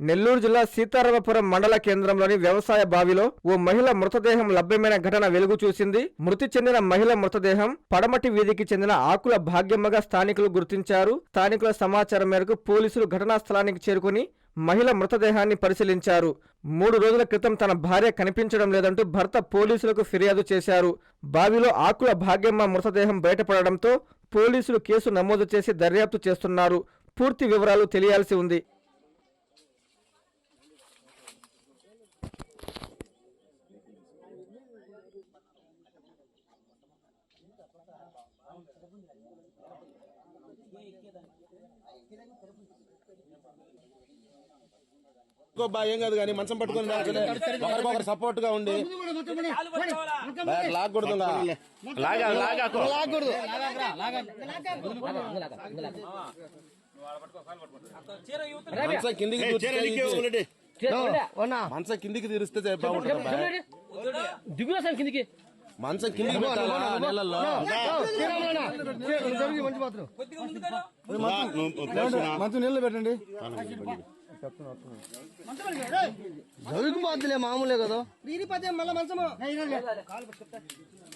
నెల్లూరు జిల్లా సీతారామపురం మండల కేంద్రంలోని వ్యవసాయ బావిలో ఓ మహిళ మృతదేహం లభ్యమైన ఘటన వెలుగు చూసింది. మృతి చెందిన మహిళ మృతదేహం పడమటి వీధికి చెందిన ఆకుల భాగ్యమ్మగా స్థానికులు గుర్తించారు. స్థానికుల సమాచారం మేరకు పోలీసులు ఘటనా స్థలానికి చేరుకుని మహిళ మృతదేహాన్ని పరిశీలించారు. మూడు రోజుల క్రితం తన భార్య కనిపించడం లేదంటూ భర్త పోలీసులకు ఫిర్యాదు చేశారు. బావిలో ఆకుల భాగ్యమ్మ మృతదేహం బయటపడడంతో పోలీసులు కేసు నమోదు చేసి దర్యాప్తు చేస్తున్నారు. పూర్తి వివరాలు తెలియాల్సి ఉంది. ఏం కాదు కానీ మంచం పట్టుకొని. ఒకరికొకరు సపోర్ట్గా ఉండి లాగకూడదు ఇంకా. లాగా లాగాకు. మంచం కిందికి మంచం కిందికి తీరిస్తే బాగుంటుంది. దిగురా సార్ కిందికి. మంచం నీళ్ళల్లో మంచి నీళ్ళు పెట్టండి జరుగు బాధలే మామూలే కదా ఆయమ్మేలే చీర ఆయమ్మే